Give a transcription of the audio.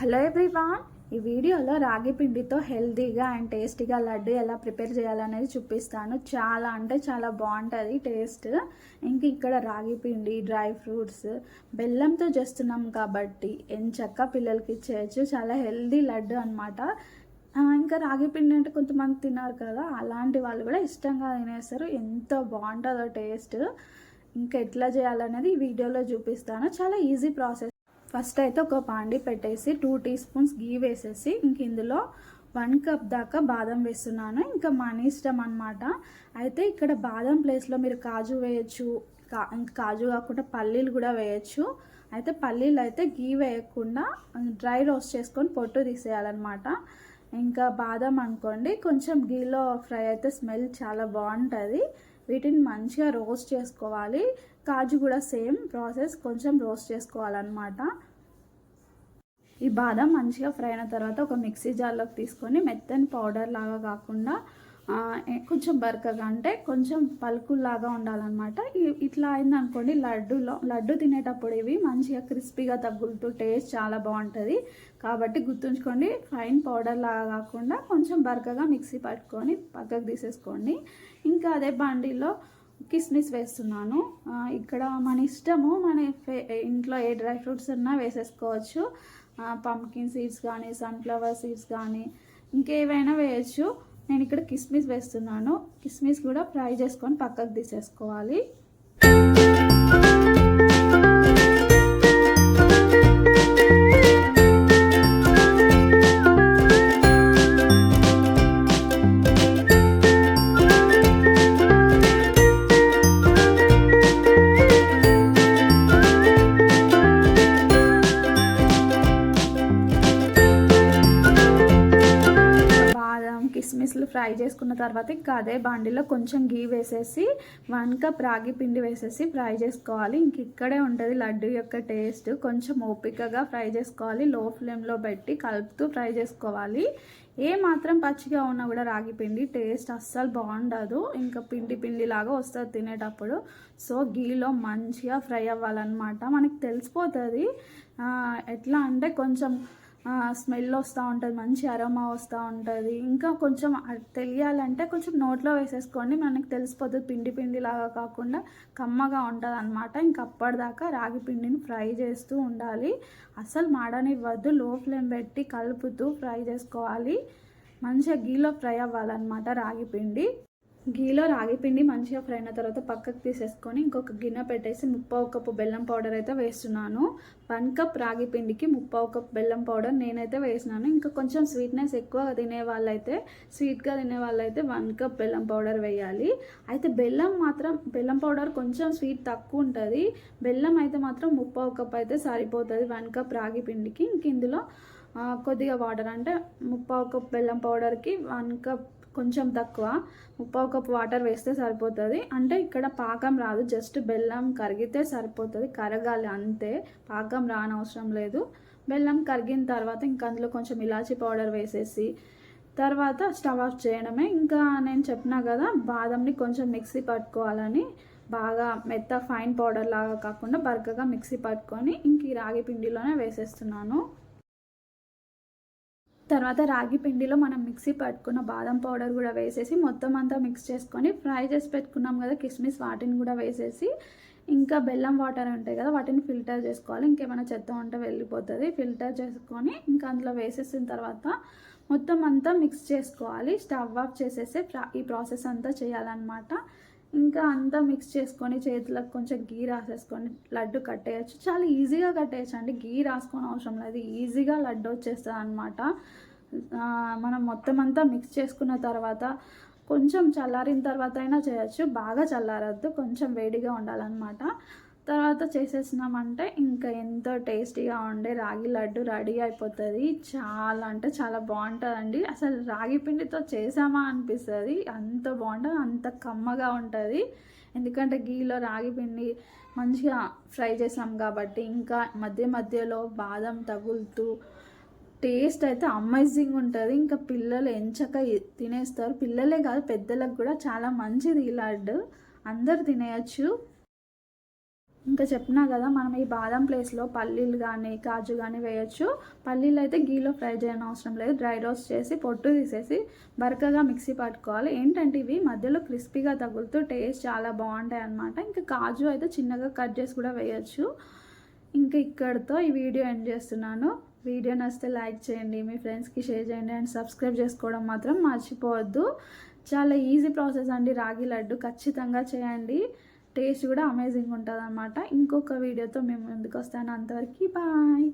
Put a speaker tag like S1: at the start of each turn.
S1: Hello everyone ఈ వీడియోలో రాగి పిండితో హెల్తీగా అండ్ టేస్టీగా లడ్డు ఎలా ప్రిపేర్ చేయాలనేది చూపిస్తాను. చాలా అంటే చాలా బాగుంటుంది టేస్ట్. ఇంక ఇక్కడ రాగి పిండి డ్రై ఫ్రూట్స్ బెల్లంతో చేస్తున్నాం కాబట్టి ఎంచక్క పిల్లలకి ఇచ్చేయచ్చు. చాలా హెల్తీ లడ్డు అనమాట ఇంకా రాగి పిండి అంటే కొంతమంది తిన్నారు కదా అలాంటి వాళ్ళు కూడా ఇష్టంగా తినేస్తారు. ఎంత బాగుంటుందో టేస్ట్. ఇంకా ఎట్లా చేయాలనేది ఈ వీడియోలో చూపిస్తాను. చాలా ఈజీ ప్రాసెస్. ఫస్ట్ అయితే ఒక పాండి పెట్టేసి టూ టీ స్పూన్స్ గీ వేసేసి ఇంక ఇందులో వన్ కప్ దాకా బాదం వేస్తున్నాను. ఇంకా మన ఇష్టం అనమాట అయితే ఇక్కడ బాదం ప్లేస్లో మీరు కాజు వేయచ్చు. కా ఇంకా కాజు కాకుండా పల్లీలు కూడా వేయచ్చు. అయితే పల్లీలు అయితే గీ వేయకుండా డ్రై రోస్ట్ చేసుకొని పొట్టు తీసేయాలన్నమాట. ఇంకా బాదం అనుకోండి కొంచెం గీలో ఫ్రై అయితే స్మెల్ చాలా బాగుంటుంది. వీటిని మంచిగా రోస్ట్ చేసుకోవాలి. కాజు కూడా సేమ్ ప్రాసెస్ కొంచెం రోస్ట్ చేసుకోవాలన్నమాట. ఈ బాదం మంచిగా ఫ్రై అయిన తర్వాత ఒక మిక్సీ జార్లోకి తీసుకొని మెత్తని పౌడర్ లాగా కాకుండా కొంచెం బరకగా అంటే కొంచెం పలుకుల్లాగా ఉండాలన్నమాట. ఇట్లా అయిందనుకోండి లడ్డులో లడ్డు తినేటప్పుడు ఇవి మంచిగా క్రిస్పీగా తగులుతూ టేస్ట్ చాలా బాగుంటుంది. కాబట్టి గుర్తుంచుకోండి ఫైన్ పౌడర్ లాగా కాకుండా కొంచెం బరకగా మిక్సీ పట్టుకొని పక్కకు తీసేసుకోండి. ఇంకా అదే బండిలో కిస్మిస్ వేస్తున్నాను. ఇక్కడ మన ఇష్టము మన ఇంట్లో ఏ డ్రై ఫ్రూట్స్ ఉన్నా వేసేసుకోవచ్చు. పంకిన్ సీడ్స్ కానీ సన్ఫ్లవర్ సీడ్స్ కానీ ఇంకేవైనా వేయచ్చు. నేను ఇక్కడ కిస్మిస్ వేస్తున్నాను. కిస్మిస్ కూడా ఫ్రై చేసుకొని పక్కకు తీసేసుకోవాలి. ఫ్రై చేసుకున్న తర్వాత ఇంకా అదే బాండిలో కొంచెం గీ వేసేసి వన్ కప్ రాగి పిండి వేసేసి ఫ్రై చేసుకోవాలి. ఇంక ఇక్కడే ఉంటుంది లడ్డు యొక్క టేస్ట్. కొంచెం ఓపికగా ఫ్రై చేసుకోవాలి. లో ఫ్లేమ్లో పెట్టి కలుపుతూ ఫ్రై చేసుకోవాలి. ఏ మాత్రం పచ్చిగా ఉన్నా కూడా రాగి పిండి టేస్ట్ అస్సలు బాగుండదు. ఇంకా పిండి పిండి లాగా వస్తుంది తినేటప్పుడు. సో గీలో మంచిగా ఫ్రై అవ్వాలన్నమాట. మనకి తెలిసిపోతుంది. ఎట్లా అంటే కొంచెం స్మెల్ వస్తూ ఉంటుంది మంచి అరోమా వస్తూ ఉంటుంది. ఇంకా కొంచెం తెలియాలంటే కొంచెం నోట్లో వేసేసుకోండి. మనకి తెలిసిపోతుంది పిండి పిండి లాగా కాకుండా కమ్మగా ఉంటుంది అనమాట ఇంక అప్పటిదాకా రాగి పిండిని ఫ్రై చేస్తూ ఉండాలి. అసలు మాడనివ్వద్దు. లో ఫ్లేమ్ పెట్టి కలుపుతూ ఫ్రై చేసుకోవాలి. మంచిగా గీలో ఫ్రై అవ్వాలన్నమాట రాగి పిండి. గీలో రాగి పిండి మంచిగా ఫ్రై అయిన తర్వాత పక్కకు తీసేసుకొని ఇంకొక గిన్నె పెట్టేసి ముప్పావు కప్పు బెల్లం పౌడర్ అయితే వేస్తున్నాను. వన్ కప్ రాగి పిండికి ముప్పావు కప్ బెల్లం పౌడర్ నేనైతే వేసినాను. ఇంకా కొంచెం స్వీట్నెస్ ఎక్కువ తినే వాళ్ళైతే స్వీట్గా తినే వాళ్ళైతే వన్ కప్ బెల్లం పౌడర్ వేయాలి. అయితే బెల్లం మాత్రం బెల్లం పౌడర్ కొంచెం స్వీట్ తక్కువ ఉంటుంది. బెల్లం అయితే మాత్రం ముప్పావు కప్ అయితే సరిపోతుంది వన్ కప్ రాగి పిండికి. ఇంక ఇందులో కొద్దిగా వాటర్ అంటే ముప్పావు కప్ బెల్లం పౌడర్కి వన్ కప్ కొంచెం తక్కువ. ముప్పై కప్పు వాటర్ వేస్తే సరిపోతుంది. అంటే ఇక్కడ పాకం రాదు. జస్ట్ బెల్లం కరిగితే సరిపోతుంది. కరగాలి అంతే. పాకం రానవసరం లేదు. బెల్లం కరిగిన తర్వాత ఇంకా అందులో కొంచెం ఇలాచీ పౌడర్ వేసేసి తర్వాత స్టవ్ ఆఫ్ చేయడమే. ఇంకా నేను చెప్పినా కదా బాదంని కొంచెం మిక్సీ పట్టుకోవాలని. బాగా మెత్త ఫైన్ పౌడర్ లాగా కాకుండా బరకగా మిక్సీ పట్టుకొని ఇంక ఈ రాగి పిండిలోనే వేసేస్తున్నాను. తర్వాత రాగి పిండిలో మనం మిక్సీ పట్టుకున్న బాదం పౌడర్ కూడా వేసేసి మొత్తం అంతా మిక్స్ చేసుకొని ఫ్రై చేసి పెట్టుకున్నాం కదా కిస్మిస్ వాటిని కూడా వేసేసి ఇంకా బెల్లం వాటర్ ఉంటాయి కదా వాటిని ఫిల్టర్ చేసుకోవాలి. ఇంకేమైనా చెత్త ఉంటే వెళ్ళిపోతుంది. ఫిల్టర్ చేసుకొని ఇంకా అందులో వేసేసిన తర్వాత మొత్తం అంతా మిక్స్ చేసుకోవాలి. స్టవ్ ఆఫ్ చేసేసి ఈ ప్రాసెస్ అంతా చేయాలన్నమాట. ఇంకా అంతా మిక్స్ చేసుకొని చేతులకు కొంచెం గీ రాసేసుకొని లడ్డు కట్టేయచ్చు. చాలా ఈజీగా కట్టేయచ్చు అండి. గీ రాసుకొని అవసరం లేదు. ఈజీగా లడ్డు వచ్చేస్తుంది అనమాట మనం మొత్తం అంతా మిక్స్ చేసుకున్న తర్వాత కొంచెం చల్లారిన తర్వాత అయినా చేయొచ్చు. బాగా చల్లారద్దు. కొంచెం వేడిగా ఉండాలన్నమాట. తర్వాత చేసేసినామంటే ఇంకా ఎంతో టేస్టీగా ఉండే రాగి లడ్డు రెడీ అయిపోతుంది. చాలా అంటే చాలా బాగుంటుందండి. అసలు రాగి పిండితో చేసామా అనిపిస్తుంది. అంత బాగుంటుంది అంత కమ్మగా ఉంటుంది. ఎందుకంటే గీలో రాగి పిండి మంచిగా ఫ్రై చేసాం కాబట్టి ఇంకా మధ్య మధ్యలో బాదం తగులుతూ టేస్ట్ అయితే అమేజింగ్ ఉంటుంది. ఇంకా పిల్లలు ఎంచక తినేస్తారు. పిల్లలే కాదు పెద్దలకు కూడా చాలా మంచిది ఈ లడ్డు. అందరు తినేయచ్చు. ఇంకా చెప్పినా కదా మనం ఈ బాదం ప్లేస్లో పల్లీలు కానీ కాజు కానీ వేయొచ్చు. పల్లీలు అయితే గీలో ఫ్రై చేయని అవసరం లేదు. డ్రై రోస్ట్ చేసి పొట్టు తీసేసి బరకగా మిక్సీ పట్టుకోవాలి. ఏంటంటే ఇవి మధ్యలో క్రిస్పీగా తగులుతూ టేస్ట్ చాలా బాగుంటాయి అన్నమాట. ఇంకా కాజు అయితే చిన్నగా కట్ చేసి కూడా వేయచ్చు. ఇంకా ఇక్కడితో ఈ వీడియో ఎండ్ చేస్తున్నాను. వీడియో నచ్చితే లైక్ చేయండి మీ ఫ్రెండ్స్కి షేర్ చేయండి అండ్ సబ్స్క్రైబ్ చేసుకోవడం మాత్రం మర్చిపోవద్దు. చాలా ఈజీ ప్రాసెస్ అండి రాగి లడ్డు. ఖచ్చితంగా చేయండి. టేస్ట్ కూడా అమేజింగ్ ఉంటుంది అనమాట ఇంకొక వీడియోతో మేము ముందుకు వస్తాను. అంతవరకు బాయ్.